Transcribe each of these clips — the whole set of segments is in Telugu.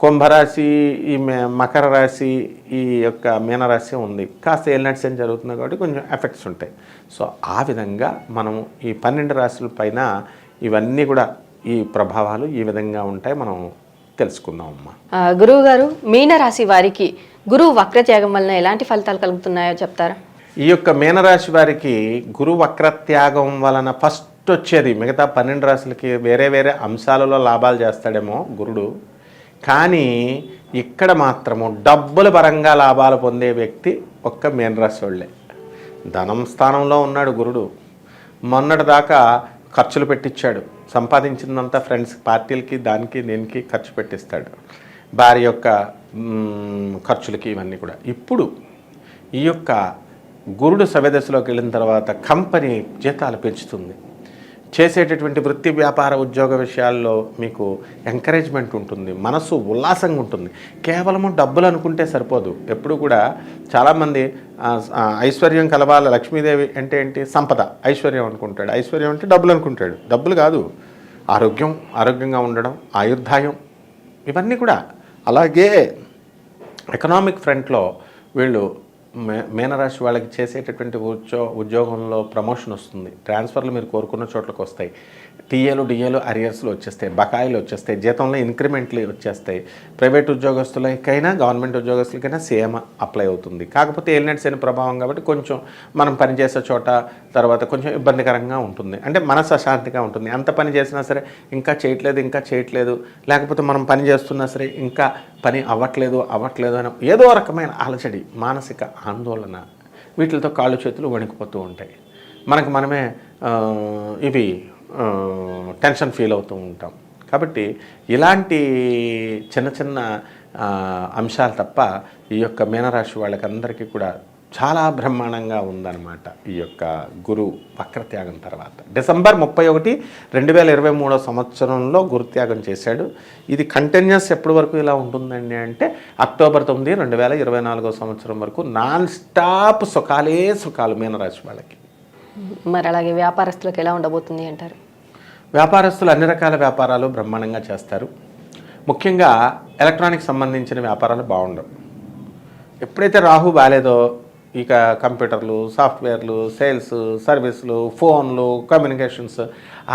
కుంభరాశి ఈ మే- మకర రాశి ఈ యొక్క మీనరాశి ఉంది. కాస్త ఏలినట్స్ ఏం జరుగుతుంది కాబట్టి కొంచెం ఎఫెక్ట్స్ ఉంటాయి. సో ఆ విధంగా మనము ఈ పన్నెండు రాశుల పైన ఇవన్నీ కూడా ఈ ప్రభావాలు ఈ విధంగా ఉంటాయి. మనం తెలుసుకుందాం అమ్మా. గురువు గారు మీన రాశి వారికి గురువు వక్రత్యాగం వలన ఎలాంటి ఫలితాలు కలుగుతున్నాయో చెప్తారా? ఈ యొక్క మీనరాశి వారికి గురు వక్రత్యాగం వలన ఫస్ట్ వచ్చేది మిగతా పన్నెండు రాశులకి వేరే వేరే అంశాలలో లాభాలు చేస్తాడేమో గురుడు. కానీ ఇక్కడ మాత్రము డబ్బుల పరంగా లాభాలు పొందే వ్యక్తి ఒక్క మీనరాశి వాళ్ళే. ధనం స్థానంలో ఉన్నాడు గురుడు. మొన్నటి దాకా ఖర్చులు పెట్టించాడు సంపాదించిందంతా ఫ్రెండ్స్ పార్టీలకి దానికి దీనికి ఖర్చు పెట్టిస్తాడు. భార్య యొక్క ఖర్చులకి ఇవన్నీ కూడా. ఇప్పుడు ఈ యొక్క గురుడు సవ్యదశలోకి వెళ్ళిన తర్వాత కంపెనీ జీతాలు పెంచుతుంది. చేసేటటువంటి వృత్తి వ్యాపార ఉద్యోగ విషయాల్లో మీకు ఎంకరేజ్మెంట్ ఉంటుంది మనసు ఉల్లాసంగా ఉంటుంది. కేవలము డబ్బులు అనుకుంటే సరిపోదు. ఎప్పుడు కూడా చాలామంది ఐశ్వర్యం కలవాలి లక్ష్మీదేవి అంటే ఏంటి? సంపద. ఐశ్వర్యం అనుకుంటాడు. ఐశ్వర్యం అంటే డబ్బులు అనుకుంటాడు. డబ్బులు కాదు. ఆరోగ్యం ఆరోగ్యంగా ఉండడం ఆయుర్దాయం ఇవన్నీ కూడా. అలాగే ఎకనామిక్ ఫ్రంట్లో వీళ్ళు మే మీనరాశి వాళ్ళకి చేసేటటువంటి ఉద్యో ఉద్యోగంలో ప్రమోషన్ వస్తుంది. ట్రాన్స్ఫర్లు మీరు కోరుకున్న చోట్లకు వస్తాయి. టీఏలు డిఏలు అరియర్స్లు వచ్చేస్తాయి. బకాయిలు వచ్చేస్తాయి. జీతంలో ఇంక్రిమెంట్లు వచ్చేస్తాయి. ప్రైవేట్ ఉద్యోగస్తులకైనా గవర్నమెంట్ ఉద్యోగస్తులకైనా సేమ్ అప్లై అవుతుంది. కాకపోతే ఏలినట్స్ అయిన ప్రభావం కాబట్టి కొంచెం మనం పనిచేసే చోట తర్వాత కొంచెం ఇబ్బందికరంగా ఉంటుంది. అంటే మనసు అశాంతిగా ఉంటుంది. అంత పని చేసినా సరే ఇంకా చేయట్లేదు ఇంకా చేయట్లేదు. లేకపోతే మనం పని చేస్తున్నా సరే ఇంకా పని అవ్వట్లేదు అవ్వట్లేదు అని ఏదో రకమైన అలచడి మానసిక ఆందోళన వీటితో కాళ్ళు చేతులు వణికిపోతూ ఉంటాయి. మనకు మనమే ఇవి టెన్షన్ ఫీల్ అవుతూ ఉంటాం. కాబట్టి ఇలాంటి చిన్న చిన్న అంశాలు తప్ప ఈ యొక్క మీనరాశి వాళ్ళకందరికీ కూడా చాలా బ్రహ్మాండంగా ఉందన్నమాట ఈ యొక్క గురు వక్రత్యాగం తర్వాత. డిసెంబర్ ముప్పై ఒకటి రెండు వేల ఇరవై మూడో సంవత్సరంలో గురుత్యాగం చేశాడు. ఇది కంటిన్యూస్ ఎప్పటి వరకు ఇలా ఉంటుందండి అంటే అక్టోబర్ తొమ్మిది రెండు వేల ఇరవై నాలుగో సంవత్సరం వరకు నాన్ స్టాప్ సుఖాలే సుఖాలు మీనరాశి వాళ్ళకి. మరి అలాగే వ్యాపారస్తులకు ఎలా ఉండబోతుంది అంటారు? వ్యాపారస్తులు అన్ని రకాల వ్యాపారాలు బ్రహ్మాండంగా చేస్తారు. ముఖ్యంగా ఎలక్ట్రానిక్ సంబంధించిన వ్యాపారాలు బాగుండవు. ఎప్పుడైతే రాహు బాగాలేదో ఇక కంప్యూటర్లు సాఫ్ట్వేర్లు సేల్స్ సర్వీసులు ఫోన్లు కమ్యూనికేషన్స్.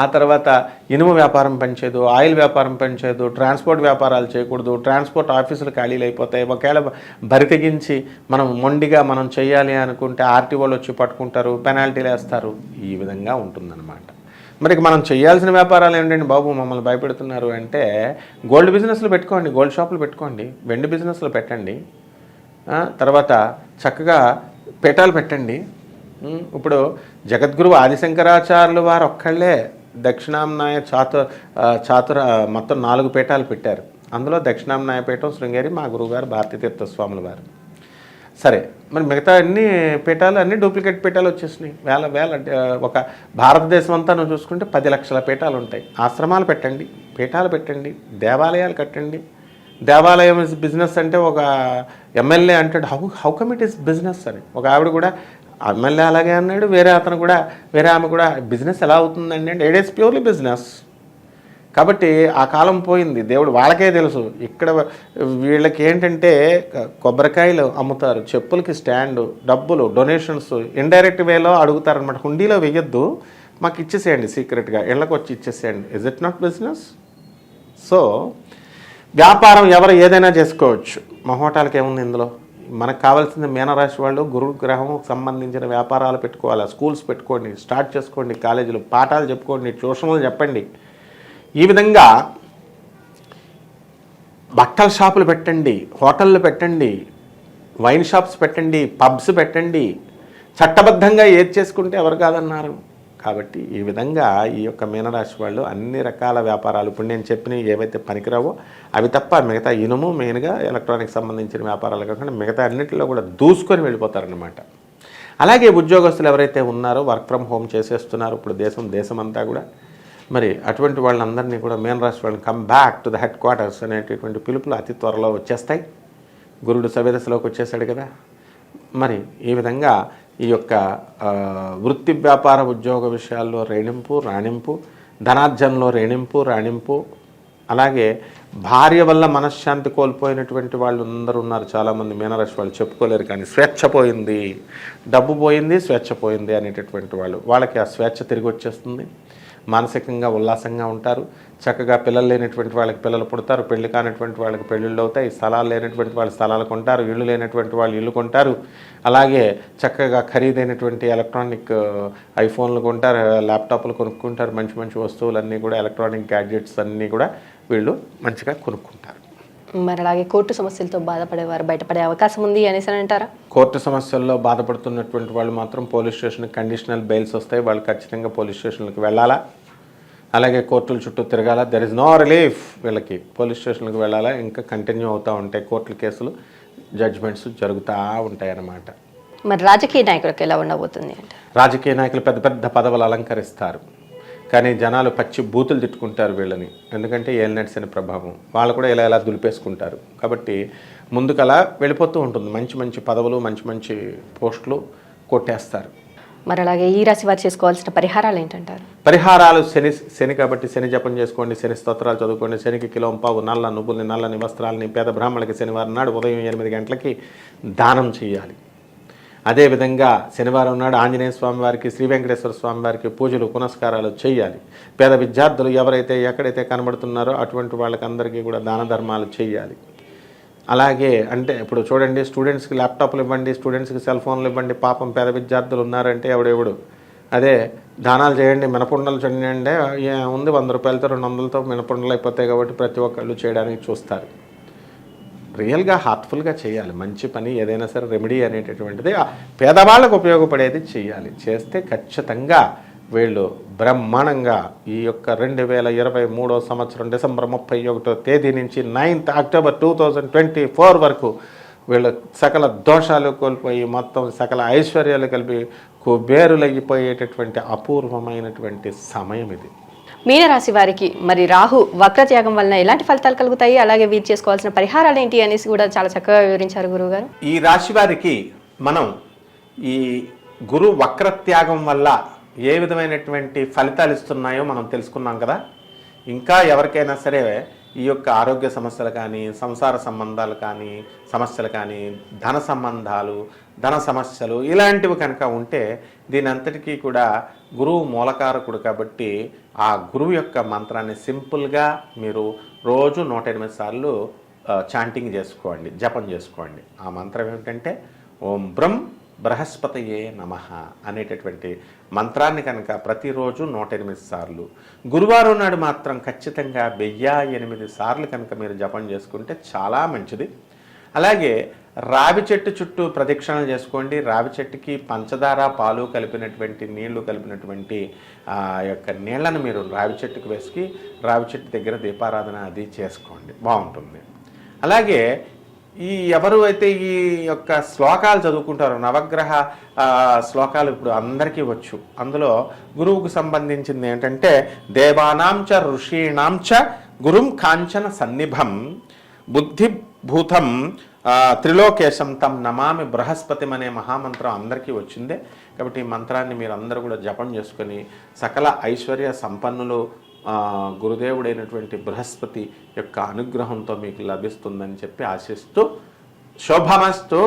ఆ తర్వాత ఇనుము వ్యాపారం పనిచేయదు ఆయిల్ వ్యాపారం పనిచేయదు ట్రాన్స్పోర్ట్ వ్యాపారాలు చేయకూడదు ట్రాన్స్పోర్ట్ ఆఫీసులు ఖాళీలు అయిపోతాయి ఒకవేళ బరి తెగించి మనం మొండిగా మనం చేయాలి అనుకుంటే ఆర్టీఓలు వచ్చి పట్టుకుంటారు పెనాల్టీలు వేస్తారు ఈ విధంగా ఉంటుందన్నమాట. మరి మనం చేయాల్సిన వ్యాపారాలు ఏంటండి బాబు? మమ్మల్ని భయపెడుతున్నారు అంటే గోల్డ్ బిజినెస్లు పెట్టుకోండి గోల్డ్ షాపులు పెట్టుకోండి వెండి బిజినెస్లు పెట్టండి. తర్వాత చక్కగా పీఠాలు పెట్టండి. ఇప్పుడు జగద్గురు ఆదిశంకరాచార్యులు వారు ఒక్కళ్ళే దక్షిణాంనాయ చాతు చాతుర మొత్తం నాలుగు పీఠాలు పెట్టారు. అందులో దక్షిణాంనాయ పీఠం శృంగేరి మా గురువుగారు భారతీతీర్థ స్వాముల వారు. సరే మరి మిగతా అన్ని పీఠాలు అన్ని డూప్లికేట్ పీఠాలు వచ్చేసినాయి. వేల వేల ఒక భారతదేశం అంతా నువ్వు చూసుకుంటే పది లక్షల పీఠాలు ఉంటాయి. ఆశ్రమాలు పెట్టండి పీఠాలు పెట్టండి దేవాలయాలు కట్టండి దేవాలయం ఇస్ బిజినెస్ అంటే ఒక ఎమ్మెల్యే అంటాడు. How how come it is business అని? ఒక ఆవిడ కూడా ఎమ్మెల్యే అలాగే అన్నాడు. వేరే అతను కూడా వేరే ఆమె కూడా బిజినెస్ ఎలా అవుతుందండి అంటే ఇట్ ఈస్ ప్యూర్లీ బిజినెస్ కాబట్టి ఆ కాలం పోయింది. దేవుడు వాళ్ళకే తెలుసు. ఇక్కడ వీళ్ళకి ఏంటంటే కొబ్బరికాయలు అమ్ముతారు. చెప్పులకి స్టాండ్ డబ్బులు డొనేషన్స్ ఇండైరెక్ట్ వేలో అడుగుతారనమాట హుండీలో వేయొద్దు మాకు ఇచ్చేసేయండి సీక్రెట్గా ఇళ్ళకి వచ్చి ఇచ్చేసేయండి. Is it not business so వ్యాపారం ఎవరు ఏదైనా చేసుకోవచ్చు. మహోటాలకి ఏముంది ఇందులో? మనకు కావాల్సింది మీనరాశి వాళ్ళు గురుగ్రహం సంబంధించిన వ్యాపారాలు పెట్టుకోవాలి. స్కూల్స్ పెట్టుకోండి స్టార్ట్ చేసుకోండి కాలేజీలు పాఠాలు చెప్పుకోండి ట్యూషన్లు చెప్పండి. ఈ విధంగా బట్టల షాపులు పెట్టండి హోటళ్ళు పెట్టండి వైన్ షాప్స్ పెట్టండి పబ్స్ పెట్టండి. చట్టబద్ధంగా ఏది చేసుకుంటే ఎవరు కాదన్నారు? కాబట్టి ఈ విధంగా ఈ యొక్క మీనరాశి వాళ్ళు అన్ని రకాల వ్యాపారాలు. ఇప్పుడు నేను చెప్పినవి ఏవైతే పనికిరావో అవి తప్ప మిగతా ఇనుము మెయిన్గా ఎలక్ట్రానిక్ సంబంధించిన వ్యాపారాలు కాకుండా మిగతా అన్నింటిలో కూడా దూసుకొని వెళ్ళిపోతారనమాట అలాగే ఉద్యోగస్తులు ఎవరైతే ఉన్నారో వర్క్ ఫ్రమ్ హోమ్ చేసేస్తున్నారు ఇప్పుడు దేశం దేశం అంతా కూడా మరి అటువంటి వాళ్ళందరినీ కూడా మెయిన్ రాష్ట్ర వాళ్ళని come back to the headquarters అనేటటువంటి పిలుపులు అతి త్వరలో వచ్చేస్తాయి. గురుడు సవేదశలోకి వచ్చేసాడు కదా. మరి ఈ విధంగా ఈ యొక్క వృత్తి వ్యాపార ఉద్యోగ విషయాల్లో రేణింపు రాణింపు ధనార్జనలో రేణింపు రాణింపు అలాగే భార్య వల్ల మనశ్శాంతి కోల్పోయినటువంటి వాళ్ళు అందరూ ఉన్నారు చాలామంది మీనరాశి వాళ్ళు చెప్పుకోలేరు కానీ స్వేచ్ఛ పోయింది డబ్బు పోయింది స్వేచ్ఛ పోయింది అనేటటువంటి వాళ్ళు వాళ్ళకి ఆ స్వేచ్ఛ తిరిగి వచ్చేస్తుంది. మానసికంగా ఉల్లాసంగా ఉంటారు. చక్కగా పిల్లలు లేనటువంటి వాళ్ళకి పిల్లలు పుడతారు. పెళ్ళి కానటువంటి వాళ్ళకి పెళ్ళిళ్ళు అవుతాయి. స్థలాలు లేనటువంటి వాళ్ళు స్థలాలు కొంటారు. ఇళ్ళు లేనటువంటి వాళ్ళు ఇల్లు కొంటారు. అలాగే చక్కగా ఖరీదైనటువంటి ఎలక్ట్రానిక్ ఐఫోన్లు కొంటారు. ల్యాప్టాప్లు కొనుక్కుంటారు. మంచి మంచి వస్తువులన్నీ కూడా ఎలక్ట్రానిక్ గ్యాడ్జెట్స్ అన్నీ కూడా వీళ్ళు మంచిగా కొనుక్కుంటారు. మరి అలాగే కోర్టు సమస్యలతో బాధపడేవారు బయటపడే అవకాశం ఉంది అనేసి అని అంటారా? కోర్టు సమస్యల్లో బాధపడుతున్నటువంటి వాళ్ళు మాత్రం పోలీస్ స్టేషన్కి కండిషనల్ బెయిల్స్ వస్తాయి. వాళ్ళు ఖచ్చితంగా పోలీస్ స్టేషన్లకు వెళ్ళాలా? అలాగే కోర్టుల చుట్టూ తిరగాల. దెర్ ఇస్ నో రిలీఫ్ వీళ్ళకి పోలీస్ స్టేషన్లకు వెళ్ళాలా? ఇంకా కంటిన్యూ అవుతూ ఉంటాయి కోర్టుల కేసులు జడ్జ్మెంట్స్ జరుగుతూ ఉంటాయి అన్నమాట మరి రాజకీయ నాయకులకు ఎలా ఉండబోతుంది అంటే? రాజకీయ నాయకులు పెద్ద పెద్ద పదవులు అలంకరిస్తారు. కానీ జనాలు పచ్చి బూతులు తిట్టుకుంటారు వీళ్ళని. ఎందుకంటే ఏలినట్స్ అనే ప్రభావం. వాళ్ళు కూడా ఇలా ఇలా దులిపేసుకుంటారు. కాబట్టి ముందుకలా వెళ్ళిపోతూ ఉంటుంది. మంచి మంచి పదవులు మంచి మంచి పోస్టులు కొట్టేస్తారు. మరి అలాగే ఈ రాశి వారు చేసుకోవాల్సిన పరిహారాలు ఏంటంటారు? పరిహారాలు శని శని కాబట్టి శని జపం చేసుకోండి శని స్తోత్రాలు చదువుకోండి శనికి కిలో పావు నల్ల నువ్వుల్ని నల్లని వస్త్రాలని పేద బ్రాహ్మణులకి శనివారం నాడు ఉదయం ఎనిమిది గంటలకి దానం చేయాలి. అదేవిధంగా శనివారం నాడు ఆంజనేయ స్వామి వారికి శ్రీ వెంకటేశ్వర స్వామి వారికి పూజలు పునస్కారాలు చేయాలి. పేద విద్యార్థులు ఎవరైతే ఎక్కడైతే కనబడుతున్నారో అటువంటి వాళ్ళకందరికీ కూడా దాన ధర్మాలు చేయాలి. అలాగే అంటే ఇప్పుడు చూడండి స్టూడెంట్స్కి ల్యాప్టాప్లు ఇవ్వండి స్టూడెంట్స్కి సెల్ ఫోన్లు ఇవ్వండి పాపం పేద విద్యార్థులు ఉన్నారంటే ఎవడెవడు? అదే దానాలు చేయండి మినపుండలు చేయండి ఉంది వంద రూపాయలతో రెండు వందలతో మినపుండలు అయిపోతాయి కాబట్టి ప్రతి ఒక్కళ్ళు చేయడానికి చూస్తారు. రియల్గా హార్ట్ఫుల్గా చేయాలి మంచి పని ఏదైనా సరే రెమెడీ అనేటటువంటిది పేదవాళ్ళకు ఉపయోగపడేది చేయాలి. చేస్తే ఖచ్చితంగా వీళ్ళు బ్రహ్మాండంగా ఈ యొక్క రెండు వేల ఇరవై మూడో సంవత్సరం డిసెంబర్ ముప్పై ఒకటో తేదీ నుంచి ninth October two thousand twenty four వరకు వీళ్ళ సకల దోషాలు కోల్పోయి మొత్తం సకల ఐశ్వర్యాలు కలిపి కుబేరులైపోయేటటువంటి అపూర్వమైనటువంటి సమయం ఇది. మీనరాశి వారికి మరి రాహు వక్రత్యాగం వలన ఎలాంటి ఫలితాలు కలుగుతాయి? అలాగే వీరు చేసుకోవాల్సిన పరిహారాలు ఏంటి అనేసి కూడా చాలా చక్కగా వివరించారు గురువు గారు ఈ రాశి వారికి మనం ఈ గురు వక్రత్యాగం వల్ల ఏ విధమైనటువంటి ఫలితాలు ఇస్తున్నాయో మనం తెలుసుకున్నాం కదా. ఇంకా ఎవరికైనా సరే ఈ యొక్క ఆరోగ్య సమస్యలు కానీ సంసార సంబంధాలు కానీ సమస్యలు కానీ ధన సంబంధాలు ధన సమస్యలు ఇలాంటివి కనుక ఉంటే దీని అంతటికీ కూడా గురువు మూలకారకుడు కాబట్టి ఆ గురువు యొక్క మంత్రాన్ని సింపుల్గా మీరు రోజు నూట ఎనిమిది సార్లు చాంటింగ్ చేసుకోండి జపం చేసుకోండి. ఆ మంత్రం ఏమిటంటే ఓం బ్రం బృహస్పతయే నమ అనేటటువంటి మంత్రాన్ని కనుక ప్రతిరోజు నూట ఎనిమిది సార్లు. గురువారం నాడు మాత్రం ఖచ్చితంగా వెయ్యి ఎనిమిది సార్లు కనుక మీరు జపం చేసుకుంటే చాలా మంచిది. అలాగే రావి చెట్టు చుట్టూ ప్రదక్షిణలు చేసుకోండి. రావి చెట్టుకి పంచదార పాలు కలిపినటువంటి నీళ్ళు కలిపినటువంటి ఆ యొక్క నీళ్ళను మీరు రావి చెట్టుకు వేసుకి రావి చెట్టు దగ్గర దీపారాధన అది చేసుకోండి. బాగుంటుంది. అలాగే ఈ ఎవరు అయితే ఈ యొక్క శ్లోకాలు చదువుకుంటారో నవగ్రహ శ్లోకాలు ఇప్పుడు అందరికీ వచ్చు. అందులో గురువుకు సంబంధించింది ఏంటంటే దేవానాం చ ఋషీణాం చ గురుం కాంచన సన్నిభం బుద్ధిభూతం త్రిలోకేశం తం నమామి బృహస్పతిం అనే మహామంత్రం అందరికీ వచ్చిందే. కాబట్టి ఈ మంత్రాన్ని మీరు అందరూ కూడా జపం చేసుకొని సకల ఐశ్వర్య సంపన్నులు గురుదేవుడైనటువంటి బృహస్పతి యొక్క అనుగ్రహంతో మీకు లభిస్తుందని చెప్పి ఆశిస్తూ శుభమస్తూ.